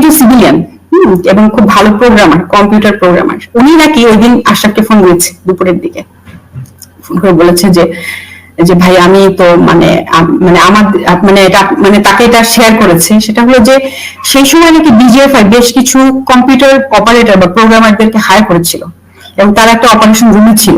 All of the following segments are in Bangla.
একজন সিভিলিয়ান এবং খুব ভালো প্রোগ্রামার কম্পিউটার প্রোগ্রামার উনি নাকি ওই দিন আশরাফকে ফোন দিয়েছে দুপুরের দিকে। ফোন করে বলেছে যে যে ভাই আমি তো মানে মানে আমার মানে এটা মানে তাকে এটা শেয়ার করেছে। সেটা হলো যে, সেই সময় নাকি বিজিএফআই বেশ কিছু কম্পিউটার অপারেটর বা প্রোগ্রামারদেরকে হায়ার করেছিল এবং তারা একটা অপারেশন রুমে ছিল।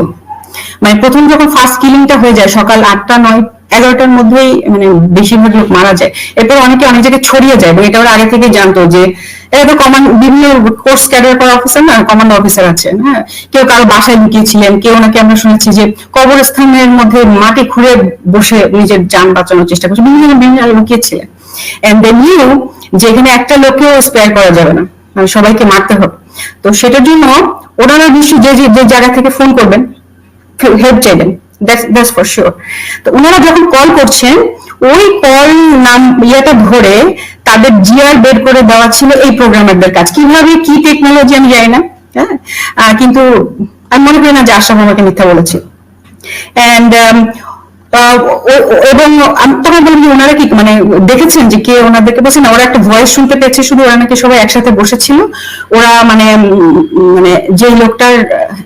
মানে প্রথম যখন ফার্স্ট কিলিংটা হয়ে যায় সকাল আটটা নয় এগারোটার মধ্যেই মানে বেশিরভাগ লোক মারা যায়। এরপর অনেকে অনেক জায়গায় ছড়িয়ে যায় এবং এটা ওরা আগে থেকে জানতো যে এরা তো কমান্ড বিভিন্ন কোর্স ক্যাডার করা অফিসার না কমান্ড অফিসার আছেন হ্যাঁ? কেউ কারও বাসায় লুকিয়েছিলেন, কেউ নাকি আমরা শুনেছি যে কবরস্থানের মধ্যে মাটি খুঁড়ে বসে নিজের যান বাঁচানোর চেষ্টা করছে, বিভিন্ন বিভিন্ন লুকিয়েছিলেন। এন্ড দে নিউ যে এখানে একটা লোকেও স্পেয়ার করা যাবে না মানে সবাইকে মারতে হবে। তো সেটার জন্য ওনারা নিশ্চয়ই যে- যে জায়গা থেকে ফোন করবেন হেল্প চাইবেন। দ্যাটস ফর শিওর তো ওনারা যখন কল করছেন, ওই কল নাম, ইয়েটা ধরে তাদের জিআর বের করে দেওয়া ছিল এই প্রোগ্রামারদের কাজ। কীভাবে, কি টেকনোলজি আমি জানি না হ্যাঁ? কিন্তু আমি মনে করি না যে আশরাফ আমাকে মিথ্যা বলেছিল অ্যান্ড এবং আমি তখন বললাম ওনারা কি মানে দেখেছেন যে কে ওনাদেরকে বলছে? না, ওরা একটা ভয়েস শুনতে পেয়েছে, শুধু ওরা নাকি সবাই একসাথে বসেছিল। ওরা মানে মানে যে লোকটার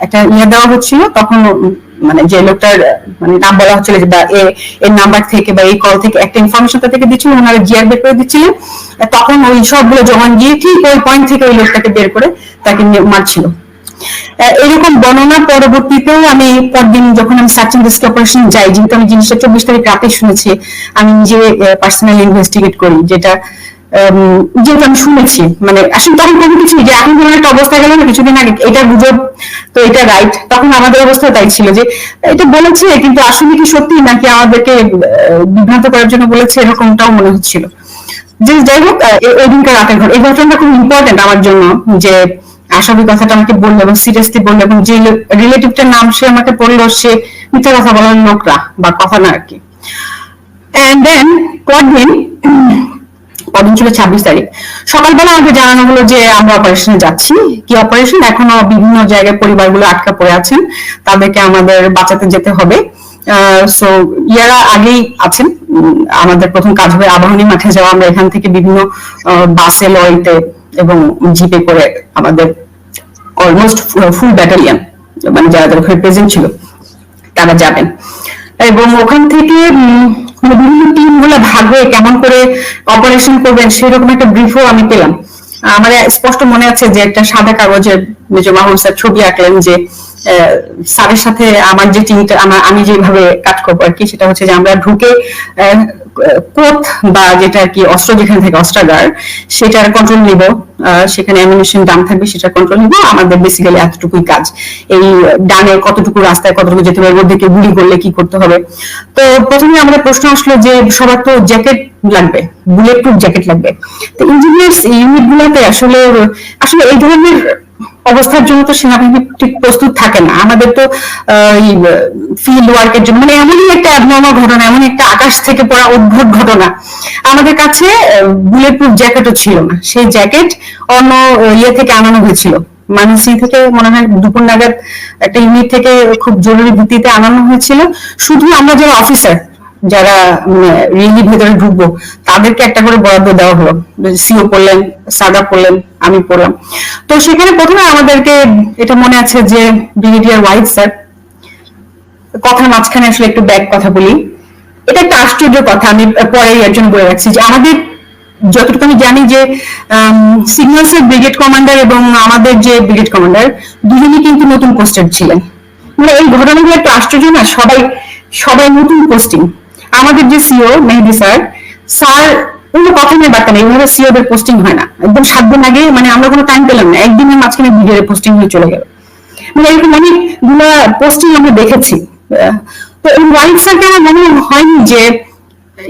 একটা ইয়ে দেওয়া হচ্ছিল, তখন মানে যে লোকটার মানে নাম বলা হচ্ছিল বা এর নাম্বার থেকে বা এই কল থেকে একটা ইনফরমেশন থেকে দিচ্ছিল, ওনারা জিআর বের করে দিচ্ছিলেন। তখন ওই সবগুলো জমা গিয়ে ঠিক ওই পয়েন্ট থেকে ওই লোকটাকে বের করে তাকে মারছিল। এরকম বর্ণনা পরবর্তীতেও আমি পরদিন যখন আমি সার্চ অ্যান্ড অপারেশন যাই, যেহেতু আমি জিনিসটা চব্বিশ তারিখ রাতে শুনেছি, আমি নিজে পার্সোনালি ইনভেস্টিগেট করি, যেটা যেহেতু আমি শুনেছি মানে আসলে তখন কোনো কিছু যে এখন যেমন একটা অবস্থা গেল না, কিছুদিন আগে এটা গুজব, তো এটা রাইট তখন আমাদের অবস্থা তাই ছিল যে এটা বলেছে, কিন্তু আসলে কি সত্যি নাকি আমাদেরকে বিভ্রান্ত করার জন্য বলেছে এরকমটাও মনে হচ্ছিল। যে যাই হোক ওই দিনকার রাতের ঘর এই ঘটনাটা খুব ইম্পর্টেন্ট আমার জন্য যে আশাবি কথাটা আমাকে বলল এবং সিরিয়াসলি বলল এবং যে রিলেটিভটার নাম সে আমাকে বলল, সে মিথ্যা কথা বলার লোকরা বা কথা না আর কি। অ্যান্ড দেন পরদিন পরদিন ছিল ছাব্বিশ তারিখ। সকালবেলা আমাকে জানানো হলো যে আমরা অপারেশনে যাচ্ছি। কি অপারেশন এখনও বিভিন্ন জায়গায় পরিবারগুলো আটকা পড়ে আছেন। তাদেরকে আমাদের বাঁচাতে যেতে হবে। সো ইয়ারা আগেই আছেন। আমাদের প্রথম কাজ হবে আবাহনী মাঠে যাওয়া। আমরা এখান থেকে বিভিন্ন বাসে এবং জিপে করে আমাদের অলমোস্ট ফুল ব্যাটালিয়ান মানে যারা যারা ছিল, তারা যাবেন। এবং ওখান থেকে মানে বিভিন্ন টিমগুলো ভাগ হয়ে কেমন করে অপারেশন করবেন সেরকম একটা ব্রিফও আমি পেলাম। আমার স্পষ্ট মনে আছে যে একটা সাদা কাগজের মেজর মাহমুদ স্যার ছবি আঁকলেন যে স্যারের সাথে আমার যে টিমটা আমার, আমি যেভাবে কাজ করব আর কি, সেটা হচ্ছে যে আমরা ঢুকে কোথ বা যেটা আর কি অস্ত্র যেখানে থেকে অস্ত্রাগার, সেটার কন্ট্রোল নিব। সেখানে অ্যামিনেশন দাম থাকবে, সেটার কন্ট্রোল নিব। আমাদের বেসিক্যালি এতটুকুই কাজ। এই ডানে কতটুকু রাস্তায় কতটুকু যেতে হবে মধ্যে কেউ গুলি করলে কি করতে হবে। তো প্রথমে আমাদের প্রশ্ন আসলো যে সবার তো জ্যাকেট লাগবে বুলেট প্রুফ জ্যাকেট লাগবে। তো ইঞ্জিনিয়ার্স ইউনিট গুলোতে আসলে আসলে এই ধরনের অবস্থার জন্য তো সেনাবাহিনী ঠিক প্রস্তুত থাকে না। আমাদের তো ফিল্ড ওয়ার্কের জন্য মানে এমনই একটা অ্যাবনর্মাল ঘটনা এমন একটা আকাশ থেকে পড়া অদ্ভুত ঘটনা। আমাদের কাছে বুলেট প্রুফ জ্যাকেটও ছিল না। সেই জ্যাকেট অন্য ইয়ে থেকে আনানো হয়েছিল। মানসি থেকে মনে হয় দুপুর নাগাদ একটা ইউনিট থেকে খুব জরুরি ভিত্তিতে আনানো হয়েছিল। শুধু আমরা যারা অফিসার যারা রিলি ভেতরে ঢুকবো, তাদেরকে একটা করে বরাদ্দ দেওয়া হলো। সিও পড়লেন, সাদা পড়লেন, আমি পড়লাম। তো সেখানে প্রথমে আমাদেরকে এটা মনে আছে যে ব্রিগেডিয়ার ওয়াইড স্যার, কথার মাঝখানে আসলে একটু ব্যাক কথা বলি। এটা একটা আশ্চর্য কথা, আমি পরে একজন বলে রাখছি যে আমাদের যতটুকু আমি জানি যে সিগন্যালস এর ব্রিগেড কমান্ডার এবং আমাদের যে ব্রিগেড কমান্ডার দুজনই কিন্তু নতুন পোস্টেড ছিলেন। মানে এই ঘটনাগুলো একটু আশ্চর্য না, সবাই সবাই নতুন পোস্টিং। আমাদের যে সিও মেহেদি স্যার স্যার কোনো কথা নিয়ে বার্তা নেই এইভাবে সিও দের পোস্টিং হয় না। একদম সাত দিন আগে মানে আমরা কোনো টাইম পেলাম না, একদিনের মাঝখানে ভিডিও পোস্টিং হয়ে চলে গেল। মানে এরকম অনেকগুলো পোস্টিং আমরা দেখেছি। তো ওয়াইফ স্যারকে আমার মনে হয়নি যে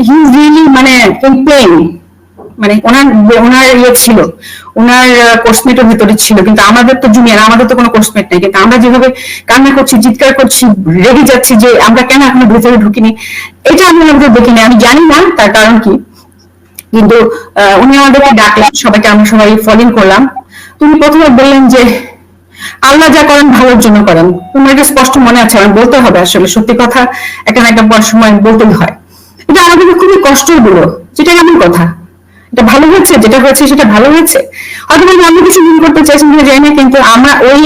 হি ইজ রিয়েলি মানে কমপ্লেন মানে ওনার ওনার ইয়ে ছিল, ওনার কোর্সমেটের ভিতরে ছিল, কিন্তু আমাদের তো জুনিয়র আমাদের তো কোনো কোর্সমেট নেই। কিন্তু আমরা যেভাবে কান্না করছি, চিৎকার করছি, রেগে যাচ্ছি যে আমরা কেন এখনও ভেতরে ঢুকিনি, এটা আমি আমাদের দেখিনি। আমি জানি না তার কারণ কি, কিন্তু উনি আমাদেরকে ডাকলেন, সবাইকে আমরা সবাই ফলিং করলাম। তুমি প্রথমে বললেন যে, আল্লাহ যা করেন ভালোর জন্য করেন। তোমার এটা স্পষ্ট মনে আছে আমার বলতে হবে আসলে, সত্যি কথা, একটা না একটা সময় বলতেই হয়। এটা আমাদেরকে খুবই কষ্টেরগুলো, যেটা এমন কথা। এটা ভালো হয়েছে, যেটা হয়েছে সেটা ভালো হয়েছে। হয়তো আমি অন্য কিছু মনে করতে চাইছেন কিনা জানি না, কিন্তু আমরা ওই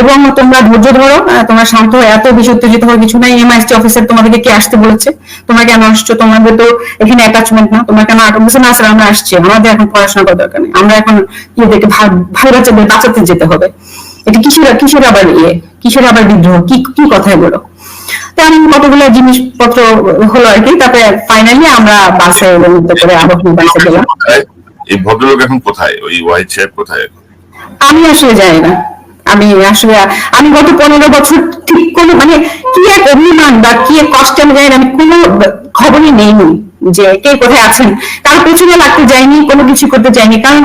এবং তোমরা ধৈর্য ধরো তোমরা শান্ত হয়ে, এত বেশি উত্তেজিত হওয়ার কিছু নাই। এমআইএসটি অফিসার তোমাদেরকে কে আসতে বলেছে? তোমরা কেন আসছো? তোমাদের তো এখানে অ্যাটাচমেন্ট না। তোমরা কেন আটক বলছে না আমরা আসছি? আমাদের এখন পড়াশোনা করার দরকার নেই। আমরা এখন ইয়েদেরকে ভালো বাচ্চাদের বাঁচাতে যেতে হবে। এটা কিসের কিসের আবার ইয়ে কিসের আবার বিদ্রোহ। কি কি কথা এগুলো তো আমি কতগুলো জিনিসপত্র হলো আর কি তারপরে ফাইনালি আমরা বাসে করে আবহাওয়া বাসে গেলাম। এই ভদ্রলোক এখন কোথায়? ওই হোয়াইট সাহেব কোথায় আমি আসলে জানি না। আমি আসলে আমি গত পনেরো বছর ঠিক কোনো মানে কি এক অভিমান বা কি এক কষ্ট আমি জানি না, আমি কোনো খবরই নেইনি যে কে কোথায় আছেন। তার পেছনে লাগতে যায়নি কোনো কিছু করতে যায়নি কারণ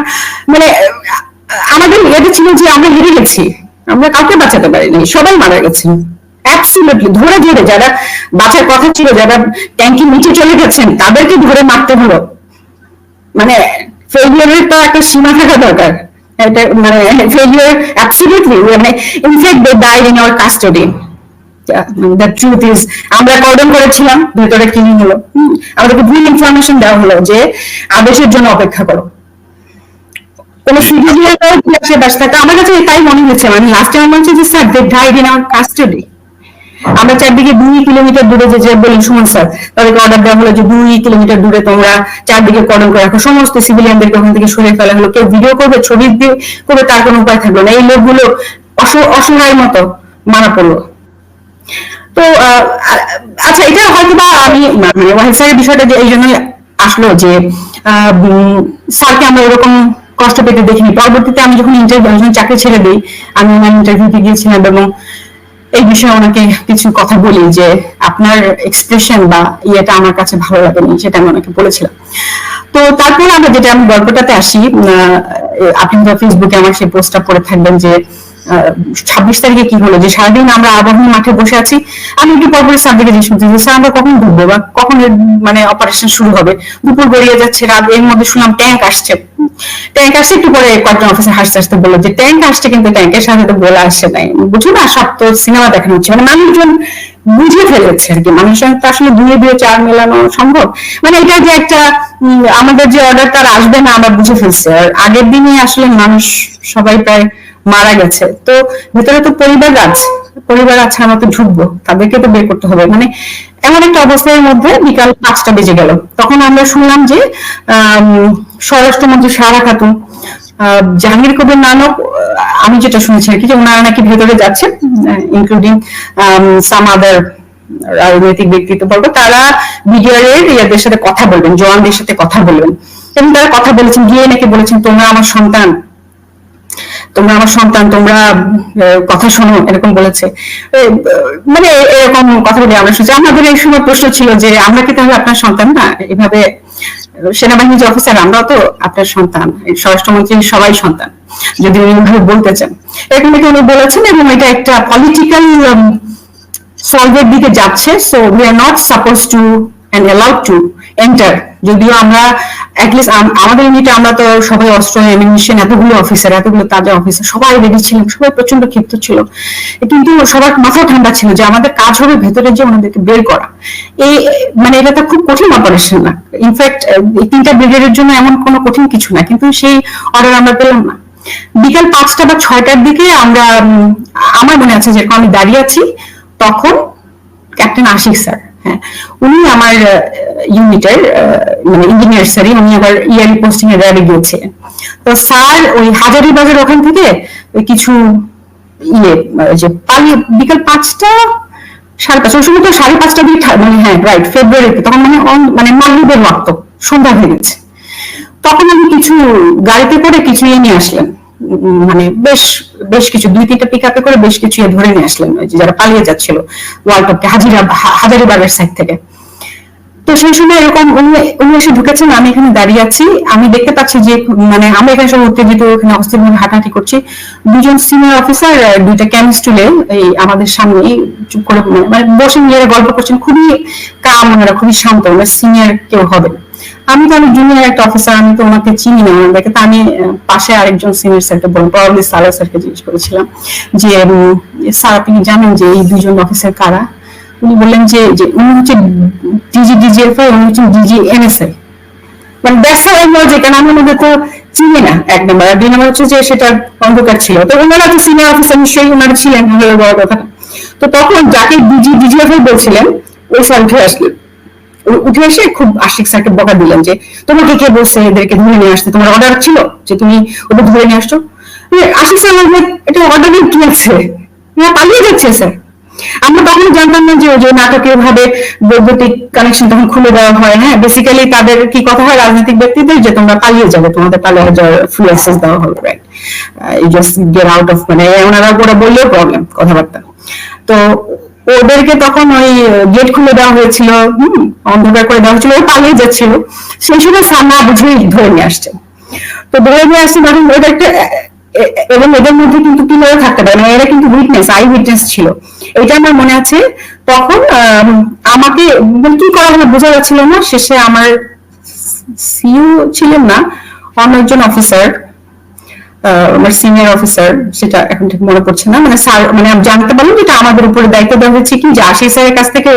মানে আমাদের এটা ছিল যে আমরা হেরে গেছি আমরা কাউকে বাঁচাতে পারিনি সবাই মারা গেছেন অ্যাবসলিউটলি ধরে ধরে যারা বাঁচার কথা ছিল, যারা ট্যাঙ্কির নিচে চলে গেছেন, তাদেরকে ধরে মারতে হলো। মানে ফেলিয়ারের তো একটা সীমা থাকা দরকার। এটা মানে ফেলিয়ার অ্যাবসলিউটলি মানে in fact they died in our custody the truth is আমরা কর্ডন করেছিলাম, ভেতরে ক্লিনিং হলো। আমাদেরকে ভুল ইনফরমেশন দেওয়া হলো যে আদেশের জন্য অপেক্ষা করো। কোনো আসে ব্যস্ত থাকে, আমার কাছে তাই মনে হচ্ছে মানে লাস্ট টাইম মনে হচ্ছে যে sir they died in our custody আমরা চারদিকে দুই কিলোমিটার দূরে যে বলি সুমন স্যার, তাদেরকে অর্ডার দেওয়া হলো যে দুই কিলোমিটার দূরে তোমরা চারদিকে কর্ডন করে রাখো। সমস্ত সিভিলিয়ানদেরকে ওখান থেকে সরিয়ে ফেলা হলো। কেউ ভিডিও করবে, ছবি দিয়ে করবে, তার কোনো উপায় থাকল না। এই লোকগুলো অসহায় মতো মারা পড়ল। তো আচ্ছা এটা হয়তো বা আমি মানে ওয়াহিদ স্যারের বিষয়টা যে এই জন্যই আসলো যে স্যারকে আমরা এরকম কষ্ট পেতে দেখিনি। পরবর্তীতে আমি যখন ইন্টারভিউ চাকরি ছেড়ে দিই, আমি ওনার ইন্টারভিউতে গিয়েছিলাম এবং এই বিষয়ে ওনাকে কিছু কথা বলি যে আপনার এক্সপ্রেশন বা ইয়েটা আমার কাছে ভালো লাগেনি, সেটা আমি ওনাকে বলেছিলাম। তো তারপরে আমরা যেটা, আমি গল্পটাতে আসি আপনি ফেসবুকে আমার সেই পোস্টটা পড়ে থাকবেন যে ছাব্বিশ তারিখে কি হলো? যে সারাদিন আমরা আবাহনী মাঠে বসে আছি আমি একটু পর পরে স্যার দিকে জিজ্ঞেস করছি যে, স্যার আমরা কখন ঢুকবো বা কখন মানে অপারেশন শুরু হবে? দুপুর গড়িয়ে যাচ্ছে রাত এর মধ্যে শুনলাম ট্যাঙ্ক আসছে। ট্যাঙ্ক আসছে একটু পরে কয়েকজন অফিসার হাসতে হাসতে বলল যে ট্যাঙ্ক আসছে কিন্তু ট্যাঙ্কের সাথে তো বলে আসছে নাই। বুঝো না সব তো সিনেমা দেখানো হচ্ছে। মানে মানুষজন বুঝে ফেলেছে আর কি। মানুষের তো আসলে দুয়ে দুয়ে চার মেলানো সম্ভব। মানে এটা যে একটা আমাদের যে অর্ডার তার আসবে না আমরা বুঝে ফেলছি। আর আগের দিনে আসলে মানুষ সবাই প্রায় মারা গেছে। তো ভেতরে তো পরিবার আছে পরিবার আছে, আমরা তো ঢুকবো, তাদেরকে তো বের করতে হবে। মানে এমন একটা অবস্থার মধ্যে বিকাল পাঁচটা বেজে গেল। তখন আমরা শুনলাম যে স্বরাষ্ট্রমন্ত্রী সারা খাতুন জাহাঙ্গীর কবির নানক আমি যেটা শুনেছি আর কি, যে ওনারা নাকি ভেতরে যাচ্ছে ইনক্লুডিং সাম আদার রাজনৈতিক ব্যক্তিত্ববর্গ, তারা বিডিআর এর ইয়াদের সাথে কথা বলবেন, জওয়ানদের সাথে কথা বলবেন। এবং তারা কথা বলেছেন, গিয়ে নাকি বলেছেন, তোমরা আমার সন্তান তোমরা আমার সন্তান, তোমরা কথা শোনো, এরকম বলেছে। মানে এরকম কথা বলে আমরা শুনছি। আমাদের এই সময় প্রশ্ন ছিল যে, আমরা কি তাহলে আপনার সন্তান না? এভাবে সেনাবাহিনীর যে অফিসার আমরাও তো আপনার সন্তান। স্বরাষ্ট্রমন্ত্রী সবাই সন্তান, যদি উনি ভাবে বলতে চান। এরকম নাকি উনি বলেছেন এবং এটা একটা পলিটিক্যাল সলভের দিকে যাচ্ছে। So we are not suppose to and allowed to enter যদিও আমরা আমাদের ইউনিটে আমরা তো সবাই অস্ত্র এমিনিশন এতগুলো অফিসার এতগুলো তাজা অফিসার সবাই রেডি ছিলাম, সবাই প্রচণ্ড ক্ষিপ্ত ছিল। কিন্তু সবার মাথা ঠান্ডা ছিল যে আমাদের কাজ হবে, ভেতরে যে ওনাদেরকে বের করা। এই মানে এটা তো খুব কঠিন অপারেশন না। ইনফ্যাক্ট তিনটা ব্রিগেডের জন্য এমন কোনো কঠিন কিছু না, কিন্তু সেই অর্ডার আমরা পেলাম না। বিকাল পাঁচটা বা ছয়টার দিকে আমরা আমার মনে আছে যেরকম আমি দাঁড়িয়ে আছি, তখন ক্যাপ্টেন আশিক স্যার হ্যাঁ উনি আমার ইউনিটের মানে ইঞ্জিনিয়ার স্যারই উনি আবার ইয়ারি পোস্টিং এর গিয়েছিলেন তো স্যার ওই ওখান থেকে ওই কিছু ইয়ে যে বিকাল পাঁচটা সাড়ে পাঁচটা সময় তো সাড়ে পাঁচটা দিকে মানে হ্যাঁ রাইট ফেব্রুয়ারিতে তখন মানে মানে মাগরিবের ওয়াক্ত সন্ধ্যা হয়ে গেছে। তখন আমি কিছু গাড়িতে করে কিছু ইয়ে নিয়ে আসলেন উম, মানে বেশ বেশ কিছু, দুই তিনটা পিক আপে করে বেশ কিছু ইয়ে ধরে নিয়ে আসলেন ওই যে যারা পালিয়ে যাচ্ছিল ওয়ার্ল্ডকাপকে হাজিরা হাজারিবাগের সাইড থেকে। তো সেই সময় এরকম উনি এসে ঢুকেছেন, আমি এখানে দাঁড়িয়ে আছি। আমি দেখতে পাচ্ছি যে মানে আমি এখানে সব উত্তেজিত, এখানে অস্থির হাঁটাহাঁটি করছি। দুজন সিনিয়র অফিসার দুইটা কেমিস্টুলে এই আমাদের সামনে চুপ করে মানে বসে নিয়ে গল্প করছেন। খুবই কাম ওনারা খুবই শান্ত, ওনার সিনিয়র কেউ হবে আমি তো আমি জুনিয়র একটা অফিসার আমি তো ওনাকে চিনি না ওনাদেরকে তো আমি পাশে আরেকজন সিনিয়র স্যারকে বললাম প্রবাবলি সালা স্যারকে জিজ্ঞেস করেছিলাম যে স্যার, আপনি জানেন যে এই দুজন অফিসার কারা? উনি বললেন যে যে উনি হচ্ছে ডিজি ডিজিএফআই উনি হচ্ছেন ডিজি এনএসআই মানে দ্যাটস হাউ আই যে কারণ আমি ওনাদের তো চিনি না, এক নম্বর আর দুই নম্বর হচ্ছে যে, সেটা অন্ধকার ছিল। তো ওনারা তো সিনিয়র অফিসার নিশ্চয়ই ওনারা ছিলেন বড় কথা তো তখন যাকে ডিজি ডিজিএফআই বলছিলেন, ওই স্যার উঠে আসলেন। উঠে এসে খুব আশিক স্যারকে বকা দিলেন যে, তোমাকে কে বলছে এদেরকে ধরে নিয়ে আসতে? তোমার অর্ডার ছিল যে তুমি ওদের ধরে নিয়ে আসছো? মানে আশিক স্যার এটা অর্ডারের কি আছে? পালিয়ে যাচ্ছে, স্যার। আমরা তখন জানতাম না যে ওই যে নাটকীয় ভাবে বৈদ্যুতিক কানেকশন তখন খুলে দেওয়া হয় হ্যাঁ? বেসিক্যালি তাদের কি কথা হয়? রাজনৈতিক ব্যক্তিদের যে, তোমরা পালিয়ে যাবে, তোমাদের পালিয়ে যাওয়ার ফ্রি অ্যাক্সেস দেওয়া হবে right just get out of মানে ওনারা ওরা বললেও প্রবলেম কথাবার্তা। তো ওদেরকে তখন ওই গেট খুলে দেওয়া হয়েছিল হম অন্ধকার করে দেওয়া হয়েছিল ও পালিয়ে যাচ্ছিল। সেই সময় সামনা বুঝেই ধরে নিয়ে আসছে। তো ধরে নিয়ে আসছে তখন ওদেরকে এ- এ- এবং এদের মধ্যে কিন্তু কীভাবে থাকতে পারে মানে এরা কিন্তু উইটনেস আই উইটনেস ছিল। এটা আমার মনে আছে তখন আম, আমাকে মানে কি করা হবে বোঝা যাচ্ছিল না শেষে আমার সিইও ছিলেন না অন্য একজন অফিসার সিনিয়র অফিসার সেটা এখন ঠিক মনে পড়ছে না। মানে স্যার মানে জানতে পারলাম যেটা আমাদের উপরে দায়িত্ব দেওয়া হয়েছে কি? যে স্যারের কাছ থেকে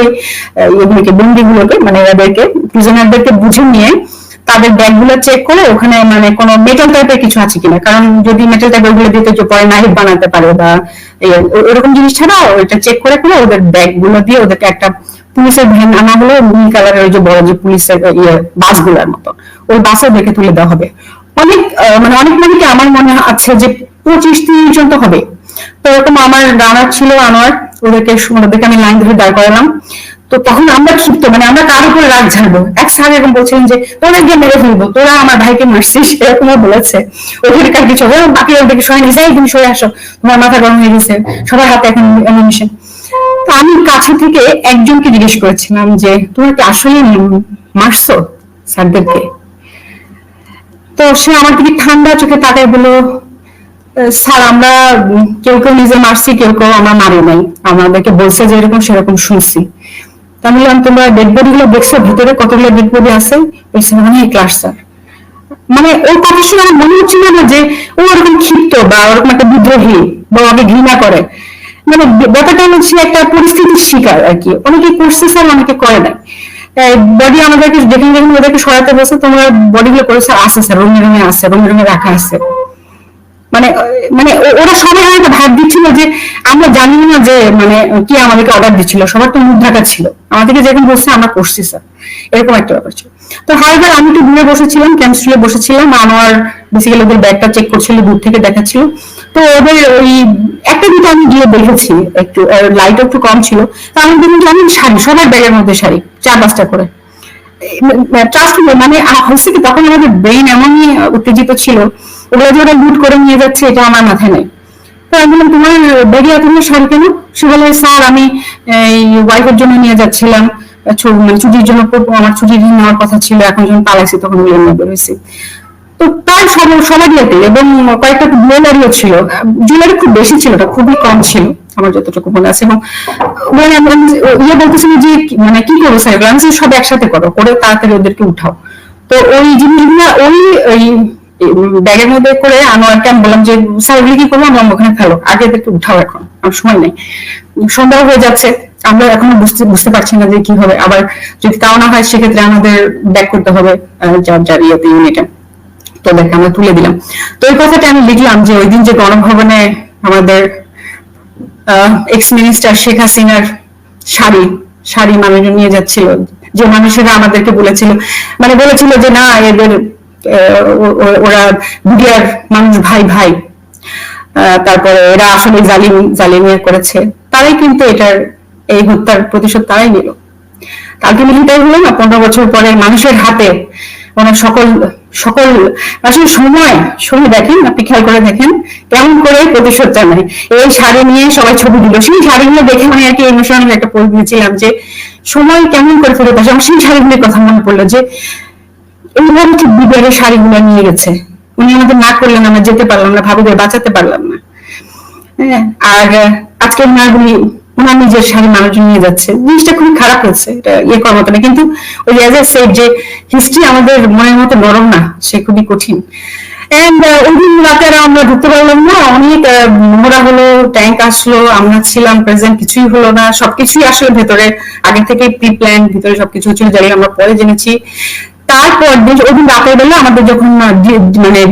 বন্দিগুলোকে মানে এদেরকে প্রিজনারদেরকে বুঝে নিয়ে তাদের চেক করে ওখানে মানে মেটাল টাইপের কিছু আছে কিনা। কারণ যদি মেটাল টাইপেরগুলো দিতে যে পরে নাইফ বানাতে পারে বা ওরকম জিনিস ছাড়া ওইটা চেক করে করে ওদের ব্যাগগুলো দিয়ে ওদেরকে একটা পুলিশের ভ্যান আনা হলো, নীল কালারের ওই যে বড় যে পুলিশের ইয়ে বাসগুলোর মতো। ওই বাসে দেখে তুলে দেওয়া হবে। অনেক মানে অনেক মানে কি আমার মনে আছে যে পঁচিশ তিরিশ জন তো হবে তো এরকম আমার রানার ছিল আনোয়ার, ওদেরকে ওদেরকে আমি লাইন ধরে দাঁড় করালাম। তো তখন আমরা ক্ষিপ্ত মানে আমরা কার উপরে রাগ ঝাড়বো? এক স্যার এরকম বলছিলেন যে তোরা গিয়ে মেরে ফেলব, তোরা আমার ভাইকে মারছিস এরকমও বলেছে। ওখানকার কিছু বাকি ওদেরকে সবাই যাই তুমি সরে আসো, তোমার মাথা গরম হয়ে গেছে, সবার হাতে এখন অ্যামিনিশন তো আমি কাছে থেকে একজনকে জিজ্ঞেস করেছিলাম যে, তোমরা কি আসলে মারছো স্যারদেরকে? তো সে আমার দিকে ঠান্ডা চোখে তাকায় বলল স্যার, আমরা কেউ কেউ নিজে মারছি, কেউ কেউ আমরা মারি নাই। আমাদেরকে বলছে যে এরকম সেরকম শুনছি। তা বললাম, তোমরা ডেড বডি গুলো দেখছ? ভিতরে কতগুলো ডেড বডি আছে? বলছে, অনেক ক্লাস স্যার মানে ওর কথা শুনে আমার মনে হচ্ছিল না যে ও ওরকম ক্ষিপ্ত বা ওরকম একটা বিদ্রোহী বা ওকে ঘৃণা করে। মানে ব্যাপারটা হচ্ছে একটা পরিস্থিতির শিকার আর কি। অনেকে করছে, স্যার, অনেকে করে নাই। বডি আমাদেরকে যেখানে যেখানে ওদেরকে সরাতে বলছে, তোমরা বডি গুলো করেছে, আছে স্যার রঙে রঙে আছে, রঙে রঙে রাখা আছে। মানে মানে ওরা সবাই হয়তো ভাব দিচ্ছিল যে, আমরা জানি না যে মানে কি আমাদেরকে অর্ডার দিচ্ছিল, সবার তো ঢাকা ছিল। আমাদেরকে যেরকম বলছে, আমরা করছি স্যার এরকম একটা ব্যাপার ছিল। তো হাইবার আমি একটু দূরে বসেছিলাম কেমিস্ট্রি বসেছিলাম আমার বেসিক্যালি ওদের ব্যাগটা চেক করছিল, দূর থেকে দেখাচ্ছিল। তো ওদের ওই, একটা দুটো আমি গিয়ে দেখেছি, একটু লাইট একটু কম ছিল। তো আমি দেখলাম আমি শাড়ি, সবার ব্যাগের মধ্যে শাড়ি, চার পাঁচটা করে। ট্রাস্ট মানে হচ্ছে কি, তখন আমাদের ব্রেন এমনই উত্তেজিত ছিল। ওগুলো যে ওরা লুট করে নিয়ে যাচ্ছে, এটা আমার মাথায় নেই। তো আমি বললাম, তোমার ব্যাগে এতগুলো শাড়ি কেন? সে বলে, স্যার, আমি ওয়াইফের জন্য নিয়ে যাচ্ছিলাম। মানে ছুটির জন্য আমার ছুটি নেওয়ার কথা ছিল, এখন যখন পালাইছি, তখন ওগুলো নিয়ে বেরোইছি তো তার সব সবারই এবং কয়েকটা জুয়েলারিও ছিল জুয়েলারি খুব বেশি ছিল না খুবই কম ছিল। আমার যতটুকু মনে আছে এবং মানে ইয়ে বলতেছিল যে মানে কি করব এগুলো? আমি সব একসাথে করো করে তাড়াতাড়ি ওদেরকে উঠাও। তো ওই জিনিসগুলো, ওই ওই ব্যাগের মধ্যে করে আনোয়ারকে আমি বললাম যে, স্যার ওগুলি কি করব? আমরা ওখানে ফেলো, আগে এদেরকে উঠাও এখন, আমার সময় নেই। সন্ধ্যা হয়ে যাচ্ছে, আমরা এখনও বুঝতে বুঝতে পারছি না যে কি হবে। আবার যদি তাও না হয়, সেক্ষেত্রে আমাদের ব্যাক করতে হবে যার যার ইয়েতে ইউনিটে তো ওদেরকে আমরা তুলে দিলাম। তো এই কথাটা আমি লিখলাম যে, ওই দিন যে গণভবনে আমাদের এক্স মিনিস্টার শেখ হাসিনার শাড়ি শাড়ি মানুষজন নিয়ে যাচ্ছিল, যে মানুষেরা আমাদেরকে বলেছিল মানে বলেছিল যে না, এদের ওরা বিডিআর মানুষ ভাই ভাই। তারপরে এরা আসলে জালিম জালিমিয়া করেছে। তারাই কিন্তু এটার, এই হত্যার প্রতিশোধ তারাই নিল। আলটিমেটলি তাই হলো না, পনেরো বছর পরে মানুষের হাতে ওনার সকল সকল আসলে সময় সময় দেখেন আপনি খেয়াল করে দেখেন কেমন করে প্রতিশোধটা নেয় এই শাড়ি নিয়ে সবাই ছবি দিল। সেই শাড়িগুলো দেখে মানে আর কি ইমোশনাল একটা পোস্ট দিয়েছিলাম যে সময় কেমন করে ফেরত আসে? আমার সেই শাড়িগুলোর কথা মনে পড়ল যে এইভাবে ঠিক বিবিআরের শাড়িগুলো নিয়ে গেছে? উনি আমাদের না করলেন আমরা যেতে পারলাম না ভাবিদের বাঁচাতে পারলাম না। হ্যাঁ, আর আজকে ওনারগুলি ওনার নিজের শাড়ি মানুষজন নিয়ে যাচ্ছে। জিনিসটা খুবই খারাপ হয়েছে। এটা ইয়ে করার মতো না। কিন্তু ওই অ্যাজ এ সেড যে হিস্ট্রি আমাদের মনের মতো নরম না, সে খুবই কঠিন। ওই দিন রাতে আমরা ঢুকতে পারলাম না। অনেক নোংরা হলো ট্যাঙ্ক আসলো, আমরা ছিলাম প্রেজেন্ট কিছুই হলো না। সবকিছুই আসলে ভেতরে। আগে থেকে প্রি প্ল্যান ভিতরে সবকিছু ছিল জানি আমরা পরে জেনেছি। তারপর ওই দিন রাতের বেলা আমাদের যখন মানে